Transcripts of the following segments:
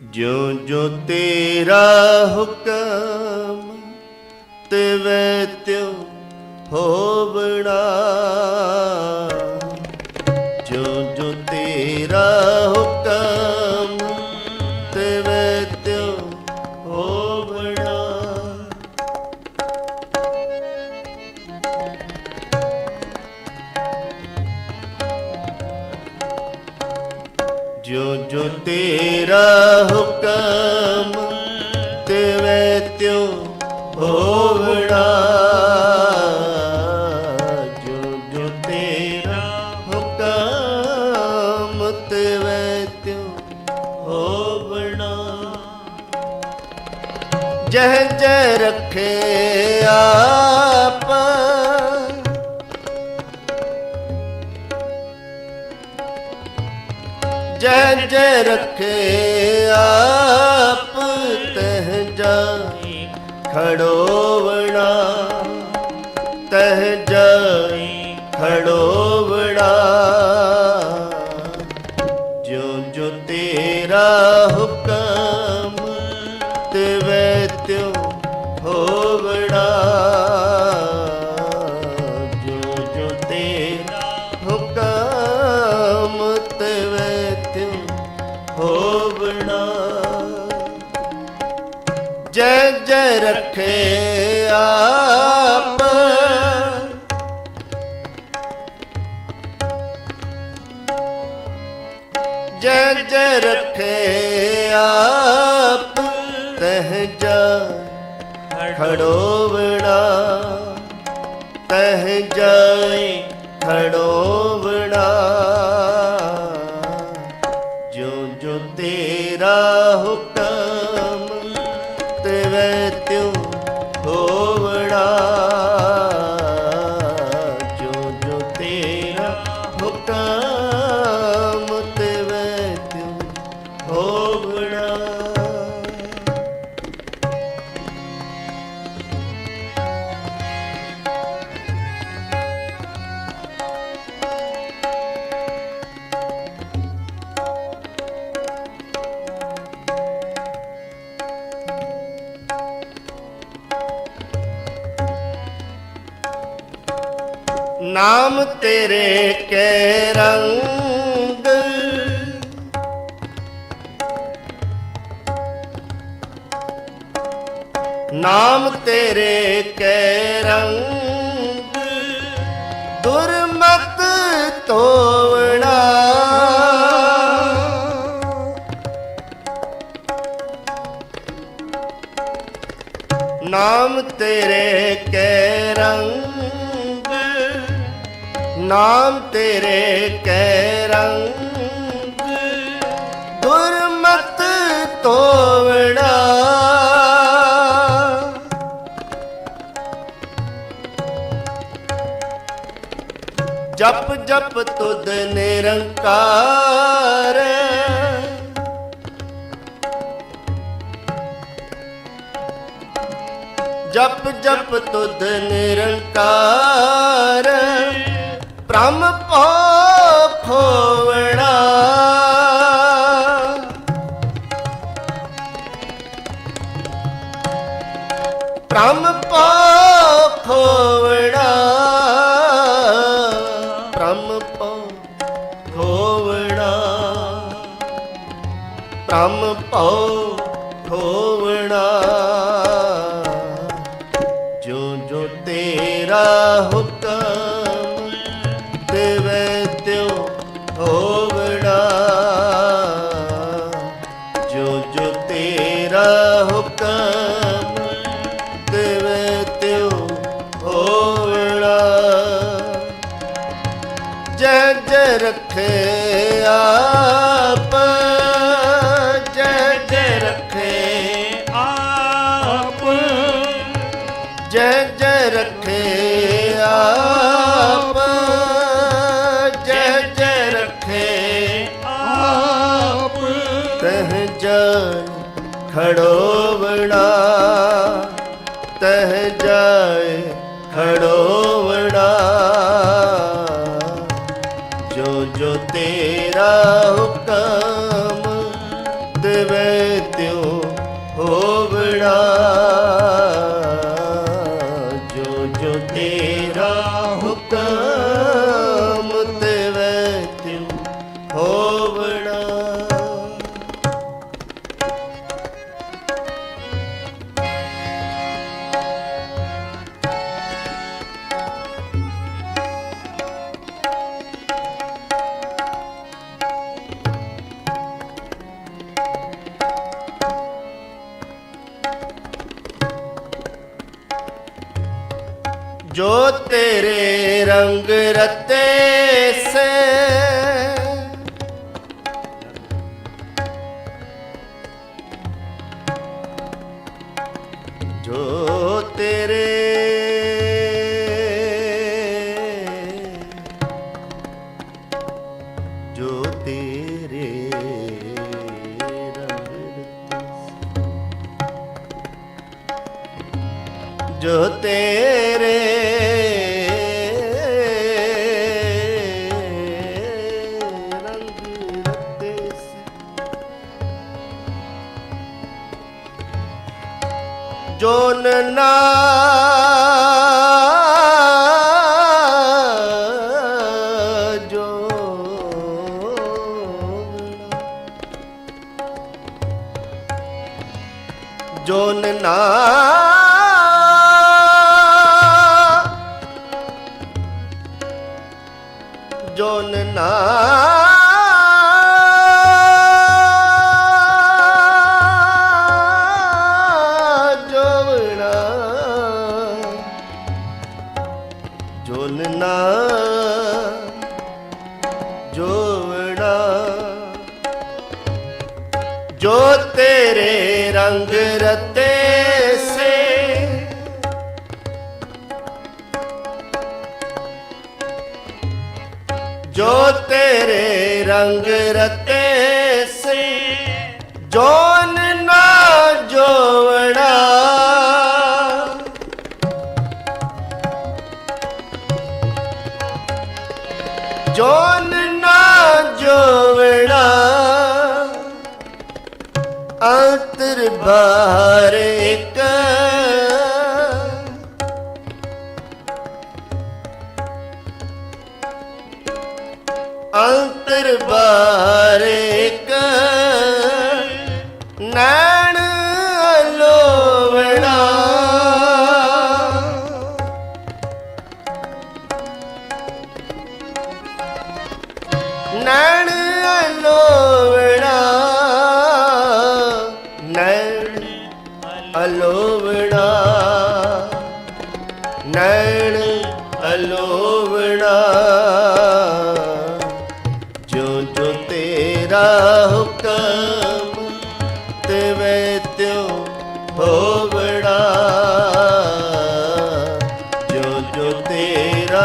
ਜੋ ਜੋ ਤੇਰਾ ਹੁਕਮ ਤਿਵੇਂ ਤਿਉ ਹੋਵਣਾ ਜੋ ਜੋ ਤੇਰਾ ਹੁਕਮ ਤਿਵੇਂ ਤਿਉ ਹੋਵਣਾ ਜੋ ਜੋ ਤੇਰਾ ਹੁਕਮ ਤਿਵੇਂ ਤਿਉ ਹੋਵਣਾ ਜਹ ਜਹ ਜੈ ਜੈ ਰਖੇ ਆਪ ਤਹ ਜਾਈ, ਖੜੋਵਣਾ ਤਹ ਖੜੋਵਣਾ। ਜੋ ਜੋ ਤੇਰਾ ਹੁਕਮ ਤਿਵੇਂ ਤਿਉ ਹੋਵਣਾ ਜੈ ਰਖੇ ਆਪ। ਜੈ ਜੈ ਰਖੇ ਆਪ ਤਹ ਜਾ ਖੜੋਵਣਾ। ਤਹ ਜਾਈ ਖੜੋਵਣਾ। ਤੇਰਾ ਨਾਮ ਤੇਰੇ ਕੈ ਰੰਗ। ਨਾਮ ਤੇਰੇ ਕੈ ਰੰਗ। ਦੁਰਮਤ ਤੋਵਣਾ। ਨਾਮ ਤੇਰੇ ਕੈ ਰੰਗ। ਨਾਮ ਤੇਰੇ ਕੈ ਰੰਗ ਦੁਰਮਤ ਤੋਵਣਾ। ਜਪ ਜਪ ਤੁਧ ਨਿਰੰਕਾਰ। ਜਪ ਜਪ ਤੁਧ ਨਿਰੰਕਾਰ। ਬ੍ਰਹਮ ਭੋ ਖੋਵਣਾ ਬ੍ਰਹਮ ਭੋ ਖੋਵਣਾ ਬ੍ਰਹਮ ਭੋ ਖੋਵਣਾ ਬ੍ਰਹਮ ਭਉ ਤਹ ਜਾਇ ਖੜੋਵਣਾ ਤਹ ਜਾਇ ਖੜੋਵਣਾ ਜੋ ਤੇਰੇ ਰੰਗ ਰਤੇ ਸੇ। ਜੋ ਤੇਰੇ ਜੋ ਤੇਰੇ ਰੰਗ ਜੋ ਤੇਰੇ ਜੋਨ ਜੋਨ ਨਾ ਜੋਨ ਜੋਵਣਾ ਜੋ ਤੇਰੇ ਰੰਗ ਰਤੇ ਸੇ, ਜੋ ਤੇਰੇ ਰੰਗ ਰਤੇ ਸੇ, ਜੋਨ ਨਾ ਜੋਵਣਾ ਜੋਨ ਨਾ ਜੋਵਣਾ। ਅੰਤਰ ਬਾਹਰ ਇੱਕ। ਅੰਤਰ ਬਾਹਰ ਇੱਕ। ਨੈਣ ਤੇਰਾ ਹੁਕਮ ਤਿਵੇਂ ਤਿਉ ਹੋਵਣਾ ਜੋ ਜੋ ਤੇਰਾ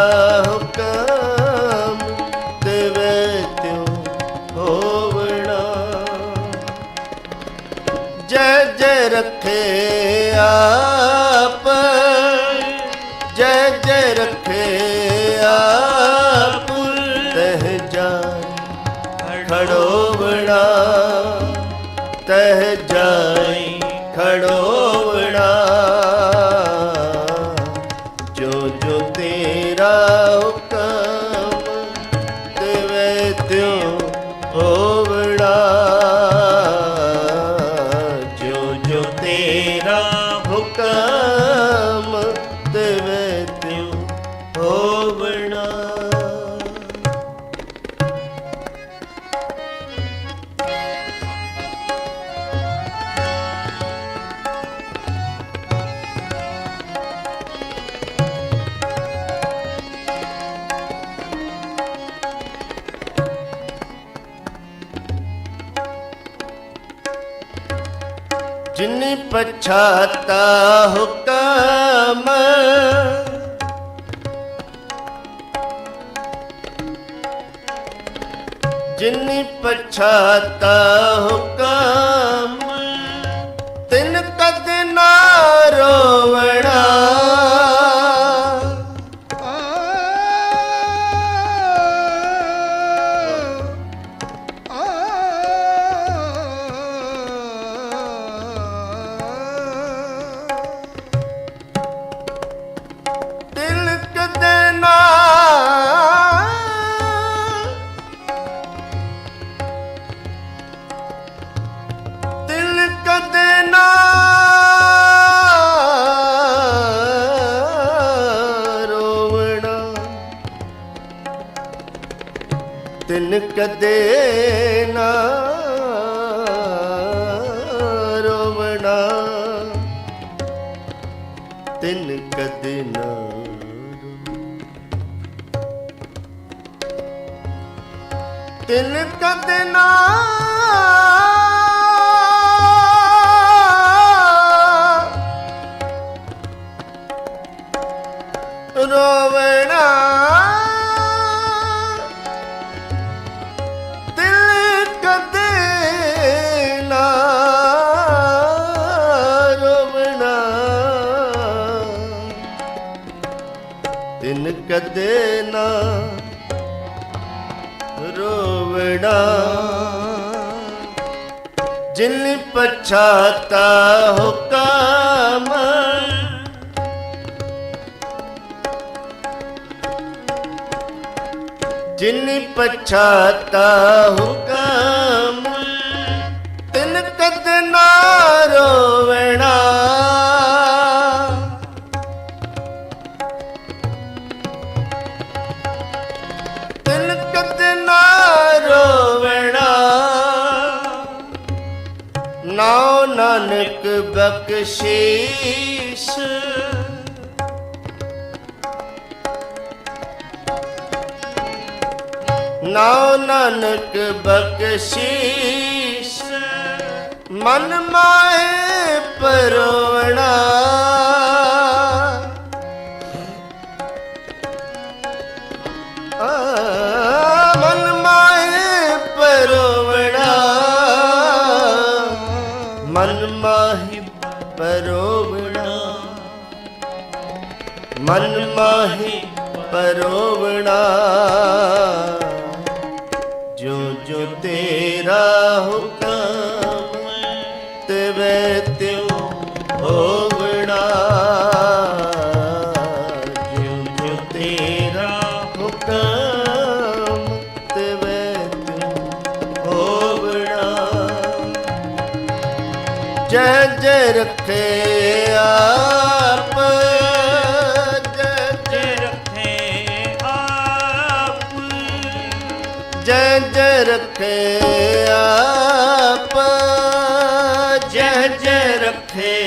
ਹੁਕਮ ਤਿਵੇਂ ਤਿਉ ਹੋਵਣਾ ਜੈ ਜੈ ਰੱਖੇ ਆਪ, ਜੈ ਜੈ ਰੱਖੇ ਤੇਰਾ ਹੁਕਮ ਜਿਨੀ ਪਛਾਤਾ ਹੁਕਮ। ਜਿਨੀ ਪਛਾਤਾ ਹੁਕਮ ਤਿਨ ਕਦ ਨਾ ਰੋਵਣਾ। ਤਿਨ ਕਦੇ ਨਾ ਰੋਵਣਾ। ਤਿੰਨ ਕਦੇ ਨਾ ਤਿਨ ਕਦੇ ਨਾ ਦਿਨ ਕਦੇ ਨਾ ਰੋਵਣਾ। ਜਿਨ ਪਛਾਤਾ ਹੁਕਮ ਜਿਨ ਪਛਾਤਾ ਹੁਕਮ ਤਿਨ ਕਦ ਨਾ ਰੋਵਣਾ। ਨਾਉ ਨਾਨਕ ਬਖਸ਼ੀਸ਼। ਨਾਉ ਨਾਨਕ ਬਖਸ਼ੀਸ਼। ਮਨ ਮਾਏ ਪਰਵਣਾ ਤਵੇ ਤਿਉ ਹੋਵਣਾ ਜੋ ਜੋ ਤੇਰਾ ਹੁਕਮ ਤਵੇ ਤਿਉ ਹੋਵਣਾ ਜੈ ਜੈ ਰਖੇ ਆਪ। ਜੈ ਜੇ ਰੱਖੇ ਆਪ। ਜੈ ਜੈ ਰਖੇ ਆਪ। ਜੈ ਜੈ ਰਖੇ